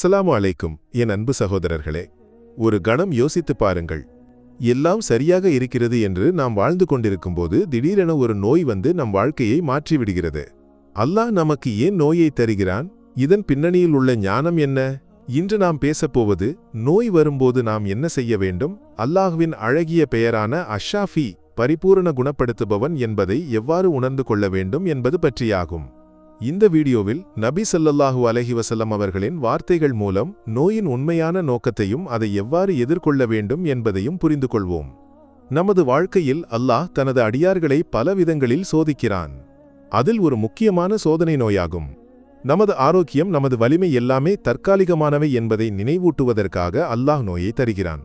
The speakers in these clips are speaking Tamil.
அஸ்ஸலாமு அலைக்கும் என் அன்பு சகோதரர்களே. ஒரு கணம் யோசித்துப் பாருங்கள். எல்லாம் சரியாக இருக்கிறது என்று நாம் வாழ்ந்து கொண்டிருக்கும்போது திடீரென ஒரு நோய் வந்து நம் வாழ்க்கையை மாற்றிவிடுகிறது. அல்லாஹ் நமக்கு ஏன் நோயை தருகிறான்? இதன் பின்னணியில் உள்ள ஞானம் என்ன? இன்று நாம் பேசப்போவது நோய் வரும்போது நாம் என்ன செய்ய வேண்டும்? அல்லாஹ்வின் அழகிய பெயரான அஷாஃபி பரிபூரண குணப்படுத்துபவன் என்பதை எவ்வாறு உணர்ந்து கொள்ள வேண்டும் என்பது பற்றியாகும். இந்த வீடியோவில் நபி சல்லல்லாஹு அலஹி வசல்லம் அவர்களின் வார்த்தைகள் மூலம் நோயின் உண்மையான நோக்கத்தையும் அதை எவ்வாறு எதிர்கொள்ள வேண்டும் என்பதையும் புரிந்து கொள்வோம். நமது வாழ்க்கையில் அல்லாஹ் தனது அடியார்களை பல விதங்களில் சோதிக்கிறான். அதில் ஒரு முக்கியமான சோதனை நோயாகும். நமது ஆரோக்கியம் நமது வலிமை எல்லாமே தற்காலிகமானவை என்பதை நினைவூட்டுவதற்காக அல்லாஹ் நோயை தருகிறான்.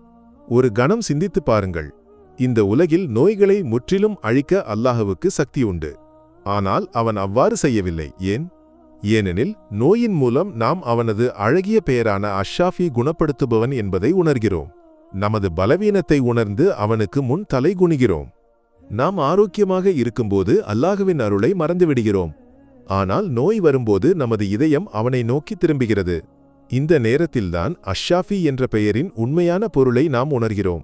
ஒரு கணம் சிந்தித்துப் பாருங்கள். இந்த உலகில் நோய்களை முற்றிலும் அழிக்க அல்லாஹுவுக்கு சக்தி உண்டு. ஆனால் அவன் அவ்வாறு செய்யவில்லை. ஏன்? ஏனெனில் நோயின் மூலம் நாம் அவனது அழகிய பெயரான அஷாஃபி குணப்படுத்துபவன் என்பதை உணர்கிறோம். நமது பலவீனத்தை உணர்ந்து அவனுக்கு முன் தலை குணிகிறோம் நாம் ஆரோக்கியமாக இருக்கும்போது அல்லாஹுவின் அருளை மறந்துவிடுகிறோம். ஆனால் நோய் வரும்போது நமது இதயம் அவனை நோக்கி திரும்புகிறது. இந்த நேரத்தில்தான் அஷாஃபி என்ற பெயரின் உண்மையான பொருளை நாம் உணர்கிறோம்.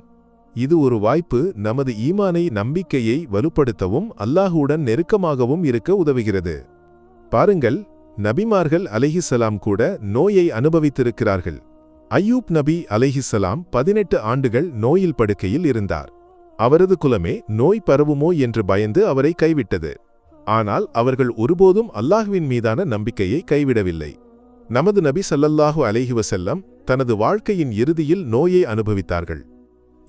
இது ஒரு வாய்ப்பு நமது ஈமானை நம்பிக்கையை வலுப்படுத்தவும் அல்லாஹுடன் நெருக்கமாகவும் இருக்க உதவுகிறது. பாருங்கள் நபிமார்கள் அலைஹிஸ்ஸலாம் கூட நோயை அனுபவித்திருக்கிறார்கள். அய்யூப் நபி அலைஹிஸ்ஸலாம் பதினெட்டு ஆண்டுகள் நோயில் படுக்கையில் இருந்தார். அவரது குலமே நோய் பரவுமோ என்று பயந்து அவரை கைவிட்டது. ஆனால் அவர்கள் ஒருபோதும் அல்லாஹுவின் மீதான நம்பிக்கையை கைவிடவில்லை. நமது நபி சல்லல்லாஹு அலைஹி வசல்லம் தனது வாழ்க்கையின் இறுதியில் நோயை அனுபவித்தார்கள்.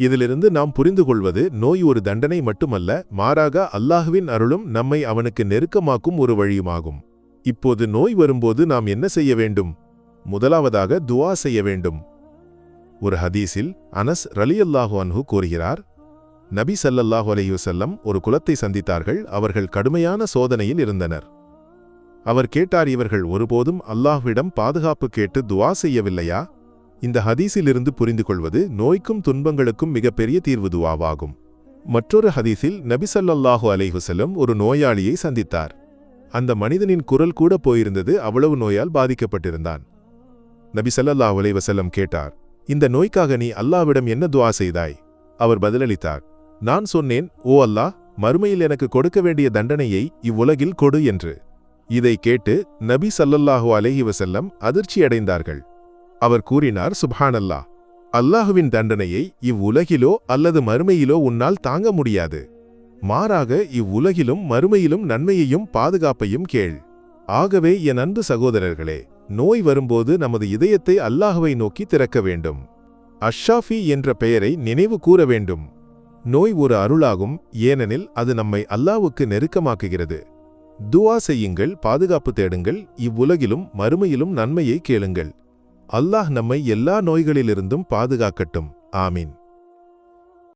இதிலிருந்து நாம் புரிந்து கொள்வது நோய் ஒரு தண்டனை மட்டுமல்ல மாறாக அல்லாஹுவின் அருளும் நம்மை அவனுக்கு நெருக்கமாக்கும் ஒரு வழியுமாகும். இப்போது நோய் வரும்போது நாம் என்ன செய்ய வேண்டும்? முதலாவதாக துவா செய்ய வேண்டும். ஒரு ஹதீஸில் அனஸ் ரலியல்லாஹு அன்ஹு கூறுகிறார் நபி சல்லல்லாஹு அலையுசல்லம் ஒரு குலத்தை சந்தித்தார்கள் அவர்கள் கடுமையான சோதனையில் இருந்தனர். அவர் கேட்டார் இவர்கள் ஒருபோதும் அல்லாஹ்விடம் பாதுகாப்பு கேட்டு துவா செய்யவில்லையா? இந்த ஹதீஸிலிருந்து புரிந்து கொள்வது நோய்க்கும் துன்பங்களுக்கும் மிகப்பெரிய தீர்வு துவாவாகும் மற்றொரு ஹதீஸில் நபிசல்லாஹு அலைஹுசலம் ஒரு நோயாளியை சந்தித்தார். அந்த மனிதனின் குரல் கூட போயிருந்தது அவ்வளவு நோயால் பாதிக்கப்பட்டிருந்தான். நபிசல்லாஹு அலைவசல்லம் கேட்டார் இந்த நோய்க்காக நீ அல்லாவிடம் என்ன துவா செய்தாய்? அவர் பதிலளித்தார் நான் சொன்னேன் ஓ அல்லாஹ் மறுமையில் எனக்கு கொடுக்க வேண்டிய தண்டனையை இவ்வுலகில் கொடு என்று. இதை கேட்டு நபி சல்லல்லாஹு அலைஹி வஸல்லம் அதிர்ச்சியடைந்தார்கள். அவர் கூறினார் சுபானல்லா அல்லாஹுவின் தண்டனையை இவ்வுலகிலோ அல்லது மறுமையிலோ உன்னால் தாங்க முடியாது. மாறாக இவ்வுலகிலும் மறுமையிலும் நன்மையையும் பாதுகாப்பையும் கேள். ஆகவே என் அன்பு சகோதரர்களே நோய் வரும்போது நமது இதயத்தை அல்லாஹுவை நோக்கி திறக்க வேண்டும். அஷ்ஷாஃபி என்ற பெயரை நினைவு கூற வேண்டும். நோய் ஒரு அருளாகும் ஏனெனில் அது நம்மை அல்லாவுக்கு நெருக்கமாக்குகிறது. துவா செய்யுங்கள் பாதுகாப்பு தேடுங்கள் இவ்வுலகிலும் மறுமையிலும் நன்மையை கேளுங்கள். அல்லாஹ் நம்மை எல்லா நோய்களிலிருந்தும் பாதுகாக்கட்டும். ஆமீன்.